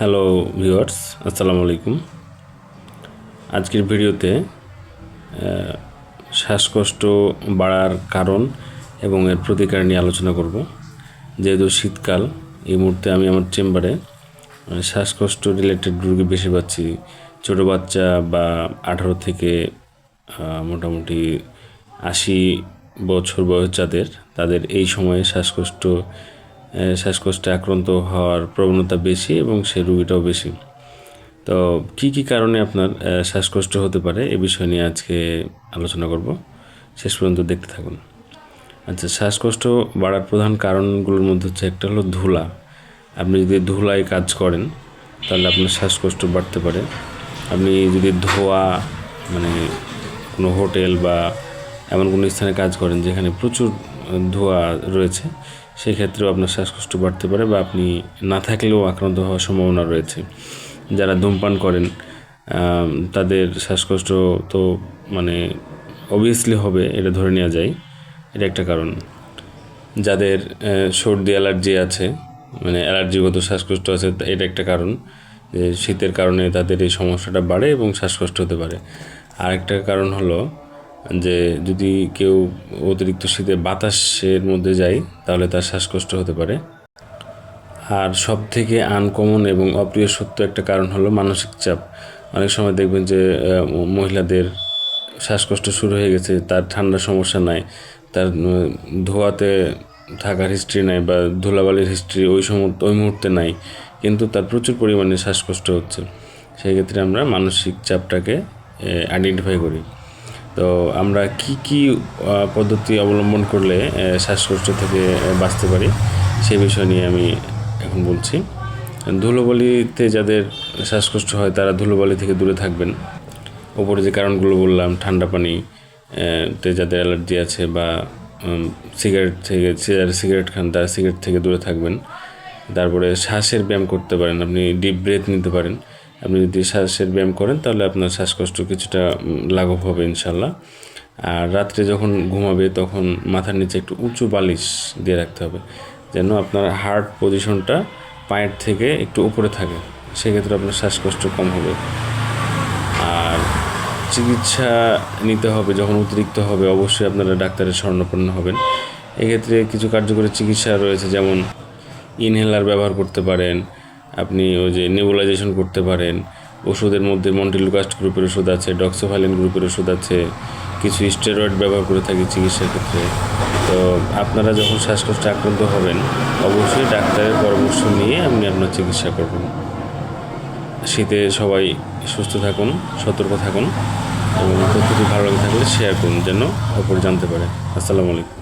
Hello viewers আসসালামু আলাইকুম আজকের ভিডিওতে শ্বাসকষ্ট বাড়ার কারণ এবং এর প্রতিকার নিয়ে আলোচনা করব। যেহেতু শীতকাল, এই মুহূর্তে আমি আমার চেম্বারে শ্বাসকষ্ট রিলেটেড রোগী বেশি পাচ্ছি। ছোটো বাচ্চা বা আঠারো থেকে মোটামুটি আশি বছর বয়স যাদের, তাদের এই সময়ে শ্বাসকষ্ট শ্বাসকষ্টে আক্রান্ত হওয়ার প্রবণতা বেশি এবং সে রোগীটাও বেশি। তো কি কি কারণে আপনার শ্বাসকষ্ট হতে পারে এ বিষয় নিয়ে আজকে আলোচনা করব। শেষ পর্যন্ত দেখতে থাকুন। আচ্ছা শ্বাসকষ্ট বাড়ার প্রধান কারণগুলোর মধ্যে হচ্ছে একটা হলো ধুলা। আপনি যদি ধুলায় কাজ করেন, তাহলে আপনার শ্বাসকষ্ট বাড়তে পারে। আপনি যদি ধোয়া মানে কোনো হোটেল বা এমন কোনো স্থানে কাজ করেন যেখানে প্রচুর ধোঁয়া রয়েছে সেই ক্ষেত্রেও আপনার শ্বাসকষ্ট বাড়তে পারে বা আপনি না থাকলেও আক্রান্ত হওয়ার সম্ভাবনা রয়েছে। যারা ধূমপান করেন তাদের শ্বাসকষ্ট তো মানে অবভিয়াসলি হবে, এটা ধরে নেওয়া যায়। এটা একটা কারণ। যাদের সর্দি, অ্যালার্জি আছে মানে অ্যালার্জিগত শ্বাসকষ্ট আছে এটা একটা কারণ যে শীতের কারণে তাদের এই সমস্যাটা বাড়ে এবং শ্বাসকষ্ট হতে পারে। আরেকটা কারণ হলো যে যদি কেউ অতিরিক্ত শীতে বাতাসের মধ্যে যায়, তাহলে তার শ্বাসকষ্ট হতে পারে। আর সব থেকে আনকমন এবং অপ্রিয় সত্য একটা কারণ হলো মানসিক চাপ। অনেক সময় দেখবেন যে মহিলাদের শ্বাসকষ্ট শুরু হয়ে গেছে, তার ঠান্ডার সমস্যা নাই, তার ধোয়াতে থাকার হিস্ট্রি নাই বা ধুলাবালির হিস্ট্রি ওই সময়, ওই মুহূর্তে নাই, কিন্তু তার প্রচুর পরিমাণে শ্বাসকষ্ট হচ্ছে। সেই ক্ষেত্রে আমরা মানসিক চাপটাকে আইডেন্টিফাই করি। তো আমরা কি কি পদ্ধতি অবলম্বন করলে শ্বাসকষ্ট থেকে বাঁচতে পারি? সে বিষয় নিয়ে আমি এখন বলছি। ধুলোবালিতে যাদের শ্বাসকষ্ট হয়, তারা ধুলোবালি থেকে দূরে থাকবেন। ওপরে যে কারণগুলো বললাম, ঠান্ডা পানি তে যাদের অ্যালার্জি আছে বা সিগারেট থেকে যারা সিগারেট খান, তারা সিগারেট থেকে দূরে থাকবেন। তারপরে শ্বাসের ব্যায়াম করতে পারেন, আপনি ডিপ ব্রেথ নিতে পারেন। আপনি যদি শ্বাসের ব্যায়াম করেন, তাহলে আপনার শ্বাসকষ্ট কিছুটা লাঘব হবে ইনশাল্লাহ আর রাত্রে যখন ঘুমাবে, তখন মাথার নিচে একটু উঁচু বালিশ দিয়ে রাখতে হবে, যেন আপনার হার্ট পজিশনটা পায়ের থেকে একটু উপরে থাকে। সেক্ষেত্রে আপনার শ্বাসকষ্ট কম হবে। আর চিকিৎসা নিতে হবে, যখন অতিরিক্ত হবে, অবশ্যই আপনারা ডাক্তারের স্বর্ণপন্ন হবেন। এক্ষেত্রে কিছু কার্যকরী চিকিৎসা রয়েছে, যেমন ইনহেলার ব্যবহার করতে পারেন আপনি ওই যে নেবুলাইজেশন করতে পারেন। ওষুধের মধ্যে মন্টিলুকাস্ট গ্রুপের ওষুধ আছে ডক্সোফাইলিন গ্রুপের ওষুধ আছে, কিছু স্টেরয়েড ব্যবহার করে থাকি চিকিৎসার ক্ষেত্রে। তো আপনারা যখন শ্বাসকষ্টে আক্রান্ত হবেন, অবশ্যই ডাক্তারের পরামর্শ নিয়ে আপনি আপনার চিকিৎসা করবেন। শীতে সবাই সুস্থ থাকুন, সতর্ক থাকুন এবং তথ্যটি ভালো লাগে থাকলে শেয়ার করুন যেন অপর জানতে পারে। আসসালামু আলাইকুম।